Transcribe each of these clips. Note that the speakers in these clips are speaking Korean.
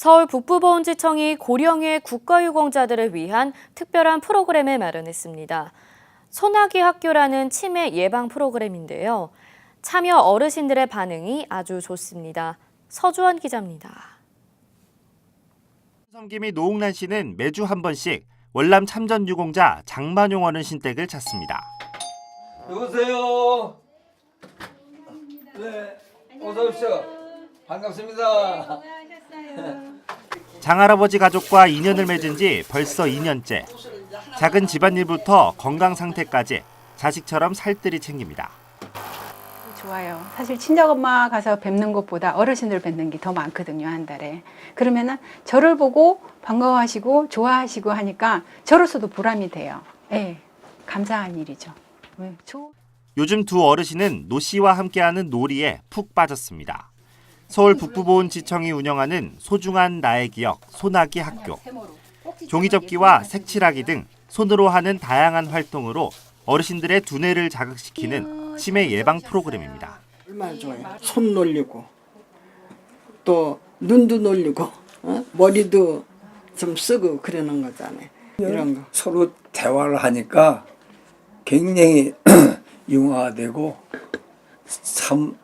서울 북부보훈지청이 고령의 국가유공자들을 위한 특별한 프로그램을 마련했습니다. 소나기 학교라는 치매 예방 프로그램인데요. 참여 어르신들의 반응이 아주 좋습니다. 서주원 기자입니다. 섬김이 노웅란 씨는 매주 한 번씩 월남 참전 유공자 장만용 어르신 댁을 찾습니다. 여보세요. 네, 어서 오십시오. 반갑습니다. 장할아버지 가족과 인연을 맺은 지 벌써 2년째. 작은 집안일부터 건강 상태까지 자식처럼 살뜰히 챙깁니다. 좋아요. 사실 친정엄마 가서 뵙는 것보다 어르신들 뵙는 게 더 많거든요, 한 달에. 그러면은 저를 보고 반가워하시고 좋아하시고 하니까 저로서도 보람이 돼요. 예. 감사한 일이죠. 네, 좋- 요즘 두 어르신은 노 씨와 함께하는 놀이에 푹 빠졌습니다. 서울 북부보훈지청이 운영하는 소중한 나의 기억 소나기 학교. 종이접기와 색칠하기 등 손으로 하는 다양한 활동으로 어르신들의 두뇌를 자극시키는 치매 예방 프로그램입니다. 얼마나 좋아요. 손 놀리고 또 눈도 놀리고 어? 머리도 좀 쓰고 그러는 거잖아요. 이런 거. 서로 대화를 하니까 굉장히 융화되고 참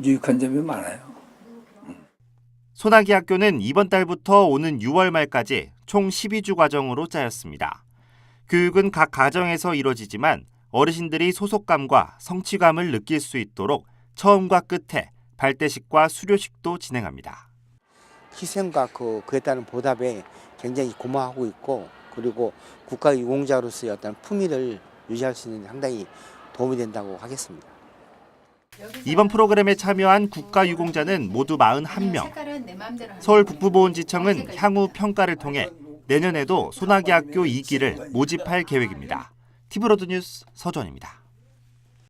유익한 점이 많아요. 소나기 학교는 이번 달부터 오는 6월 말까지 총 12주 과정으로 짜였습니다. 교육은 각 가정에서 이루어지지만 어르신들이 소속감과 성취감을 느낄 수 있도록 처음과 끝에 발대식과 수료식도 진행합니다. 희생과 그 그에 따른 보답에 굉장히 고마워하고 있고 그리고 국가 유공자로서의 어떤 품위를 유지할 수 있는 데 상당히 도움이 된다고 하겠습니다. 이번 프로그램에 참여한 국가유공자는 모두 41명. 서울 북부보훈지청은 향후 평가를 통해 내년에도 소나기 학교 2기를 모집할 계획입니다. 티브로드 뉴스 서전입니다.